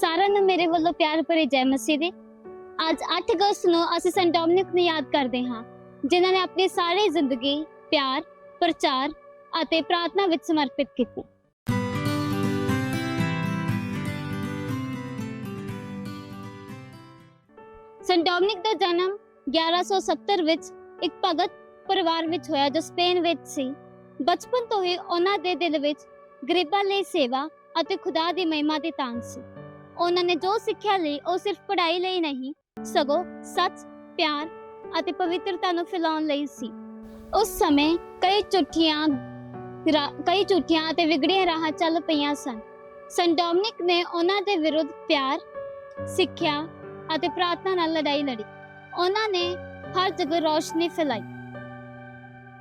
ਸਾਰਿਆਂ ਨੂੰ ਮੇਰੇ ਵੱਲੋਂ ਪਿਆਰ ਭਰੇ ਜੈ ਮਸੀਹ ਦੀ। ਅੱਜ 8 ਅਗਸਤ ਨੂੰ ਅਸੀਂ ਸੈਂਟ ਡੋਮਿਨਿਕ ਨੂੰ ਯਾਦ ਕਰਦੇ ਹਾਂ, ਜਿਨ੍ਹਾਂ ਨੇ ਆਪਣੀ ਸਾਰੀ ਜ਼ਿੰਦਗੀ ਪਿਆਰ, ਪ੍ਰਚਾਰ ਅਤੇ ਪ੍ਰਾਰਥਨਾ ਵਿੱਚ ਸਮਰਪਿਤ ਕੀਤੀ। ਸੈਂਟ ਡੋਮਿਨਿਕ ਦਾ ਜਨਮ 1170 ਵਿੱਚ ਇੱਕ ਭਗਤ ਪਰਿਵਾਰ ਵਿੱਚ ਹੋਇਆ, ਜੋ ਸਪੇਨ ਵਿੱਚ ਸੀ। ਬਚਪਨ ਤੋਂ ਹੀ ਉਹਨਾਂ ਦੇ ਦਿਲ ਵਿੱਚ ਗਰੀਬਾਂ ਲਈ ਸੇਵਾ ਅਤੇ ਖੁਦਾ ਦੀ ਮਹਿਮਾ ਦੀ ਤਾਂਘ ਸੀ। ਉਹਨਾਂ ਨੇ ਜੋ ਸਿੱਖਿਆ ਲਈ ਉਹ ਸਿਰਫ ਪੜ੍ਹਾਈ ਲਈ ਨਹੀਂ, ਸਗੋਂ ਸੱਚ, ਪਿਆਰ ਅਤੇ ਪਵਿੱਤਰਤਾ ਨੂੰ ਫੈਲਾਉਣ ਲਈ ਸੀ। ਉਸ ਸਮੇਂ ਕਈ ਝੂਠੀਆਂ ਕਈ ਝੂਠੀਆਂ ਅਤੇ ਵਿਗੜੀਆਂ ਰਾਹਾਂ ਚੱਲ ਪਈਆਂ ਸਨ। ਸੈਂਟ ਡੋਮਨਿਕ ਨੇ ਉਹਨਾਂ ਦੇ ਵਿਰੁੱਧ ਪਿਆਰ, ਸਿੱਖਿਆ ਅਤੇ ਪ੍ਰਾਰਥਨਾ ਨਾਲ ਲੜਾਈ ਲੜੀ। ਉਹਨਾਂ ਨੇ ਹਰ ਜਗ੍ਹਾ ਰੋਸ਼ਨੀ ਫੈਲਾਈ।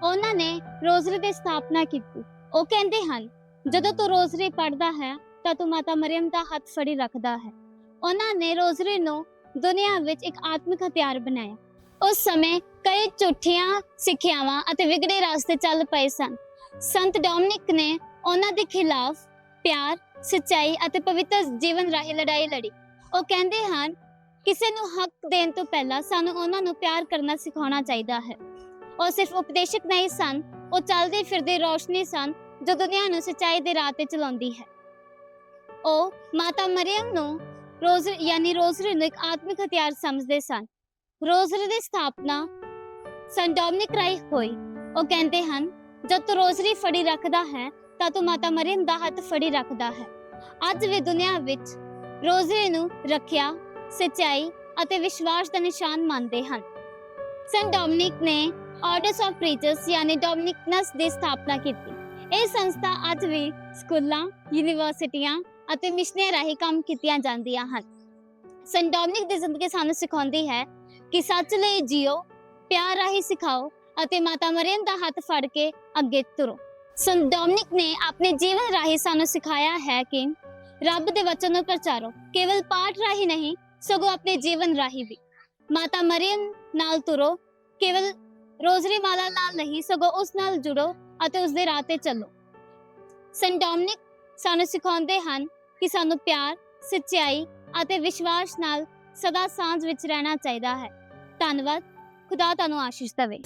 ਉਹਨਾਂ ਨੇ ਰੋਜ਼ਰੀ ਦੀ ਸਥਾਪਨਾ ਕੀਤੀ। ਉਹ ਕਹਿੰਦੇ ਹਨ, ਜਦੋਂ ਤੂੰ ਰੋਜ਼ਰੀ ਪੜ੍ਹਦਾ ਹੈ ਤਾਂ ਤੂੰ ਮਾਤਾ ਮਰੀਮ ਦਾ ਹੱਥ ਫੜੀ ਰੱਖਦਾ ਹੈ। ਉਹਨਾਂ ਨੇ ਰੋਜ਼ਰੀ ਨੂੰ ਦੁਨੀਆ ਵਿੱਚ ਇੱਕ ਆਤਮਿਕ ਹਥਿਆਰ ਬਣਾਇਆ। ਉਸ ਸਮੇਂ ਕਈ ਝੂਠੀਆਂ ਸਿੱਖਿਆਵਾਂ ਅਤੇ ਵਿਗੜੇ ਰਸਤੇ ਚੱਲ ਪਏ ਸਨ। ਸੰਤ ਡੋਮਿਨਿਕ ਨੇ ਉਹਨਾਂ ਦੇ ਖਿਲਾਫ ਪਿਆਰ, ਸੱਚਾਈ ਅਤੇ ਪਵਿੱਤਰ ਜੀਵਨ ਰਾਹੀਂ ਲੜਾਈ ਲੜੀ। ਉਹ ਕਹਿੰਦੇ ਹਨ, ਕਿਸੇ ਨੂੰ ਹੱਕ ਦੇਣ ਤੋਂ ਪਹਿਲਾਂ ਸਾਨੂੰ ਉਹਨਾਂ ਨੂੰ ਪਿਆਰ ਕਰਨਾ ਸਿਖਾਉਣਾ ਚਾਹੀਦਾ ਹੈ। ਉਹ ਸਿਰਫ ਉਪਦੇਸ਼ਕ ਨਹੀਂ ਸਨ, ਉਹ ਚੱਲਦੇ ਫਿਰਦੇ ਰੋਸ਼ਨੀ ਸਨ ਜੋ ਦੁਨੀਆ ਨੂੰ ਸੱਚਾਈ ਦੇ ਰਾਹ ਤੇ ਚਲਾਉਂਦੀ ਹੈ। ਉਹ ਮਾਤਾ ਮਰੀਮ ਨੂੰ ਰੋਜ਼ ਯਾਨੀ ਰੋਜ਼ਰੀ ਨੂੰ ਇੱਕ ਆਤਮਿਕ ਹਥਿਆਰ ਸਮਝਦੇ ਸਨ। ਰੋਜ਼ਰੀ ਦੀ ਸਥਾਪਨਾ ਸੈਂਟ ਡੋਮਿਨਿਕ ਰਾਈ ਹੋਈ। ਉਹ ਕਹਿੰਦੇ ਹਨ, ਜਦ ਤੂੰ ਰੋਜ਼ਰੀ ਫੜੀ ਰੱਖਦਾ ਹੈ, ਤਾਂ ਤੂੰ ਮਾਤਾ ਮਰੀਮ ਦਾ ਹੱਥ ਫੜੀ ਰੱਖਦਾ ਹੈ। ਅੱਜ ਵੀ ਦੁਨੀਆ ਵਿੱਚ ਰੋਜ਼ਰੀ ਨੂੰ ਰੱਖਿਆ, ਸੱਚਾਈ ਅਤੇ ਵਿਸ਼ਵਾਸ ਦਾ ਨਿਸ਼ਾਨ ਮੰਨਦੇ ਹਨ। ਸਨ ਡੋਮਿਨਿਕ ਨੇ ਆਰਡਰਸ ਆਫ ਪ੍ਰੀਚਰਸ ਯਾਨੀ ਡੋਮਿਨਿਕਨਸ ਦੀ ਸਥਾਪਨਾ ਕੀਤੀ। ਇਹ ਸੰਸਥਾ ਅੱਜ ਵੀ ਸਕੂਲਾਂ, ਯੂਨੀਵਰਸਿਟੀਆਂ ਅਤੇ ਮਿਸ਼ਨਰੀਆਂ ਰਾਹੀਂ ਕੰਮ ਕੀਤੀਆਂ ਜਾਂਦੀਆਂ ਹਨ। ਸੈਂਟ ਡੋਮਨਿਕ ਦੀ ਜ਼ਿੰਦਗੀ ਸਾਨੂੰ ਸਿਖਾਉਂਦੀ ਹੈ ਕਿ ਸੱਚ ਲਈ ਜੀਓ, ਪਿਆਰ ਰਾਹੀਂ ਸਿਖਾਓ ਅਤੇ ਮਾਤਾ ਮਰੀਮ ਦਾ ਹੱਥ ਫੜ ਕੇ ਅੱਗੇ ਤੁਰੋ। ਸੰਤ ਡੋਮਨਿਕ ਨੇ ਆਪਣੇ ਜੀਵਨ ਰਾਹੀਂ ਸਾਨੂੰ ਸਿਖਾਇਆ ਹੈ ਕਿ ਰੱਬ ਦੇ ਵਚਨ ਨੂੰ ਪ੍ਰਚਾਰੋ, ਕੇਵਲ ਪਾਠ ਰਾਹੀਂ ਨਹੀਂ, ਸਗੋਂ ਆਪਣੇ ਜੀਵਨ ਰਾਹੀਂ ਵੀ। ਮਾਤਾ ਮਰੀਮ ਨਾਲ ਤੁਰੋ, ਕੇਵਲ ਰੋਜ਼ਰੀ ਮਾਲਾ ਨਾਲ ਨਹੀਂ, ਸਗੋਂ ਉਸ ਨਾਲ ਜੁੜੋ ਅਤੇ ਉਸ ਦੇ ਰਾਹ ਤੇ ਚੱਲੋ। ਸੰਤ ਡੋਮਨਿਕ ਸਾਨੂੰ ਸਿਖਾਉਂਦੇ ਹਨ ਕਿ ਸਾਨੂੰ ਪਿਆਰ, ਸੱਚਾਈ ਅਤੇ ਵਿਸ਼ਵਾਸ ਨਾਲ ਸਦਾ ਸਾਂਝ ਵਿੱਚ ਰਹਿਣਾ ਚਾਹੀਦਾ ਹੈ। ਧੰਨਵਾਦ। ਖੁਦਾ ਤੁਹਾਨੂੰ ਆਸ਼ੀਸ਼ ਦੇਵੇ।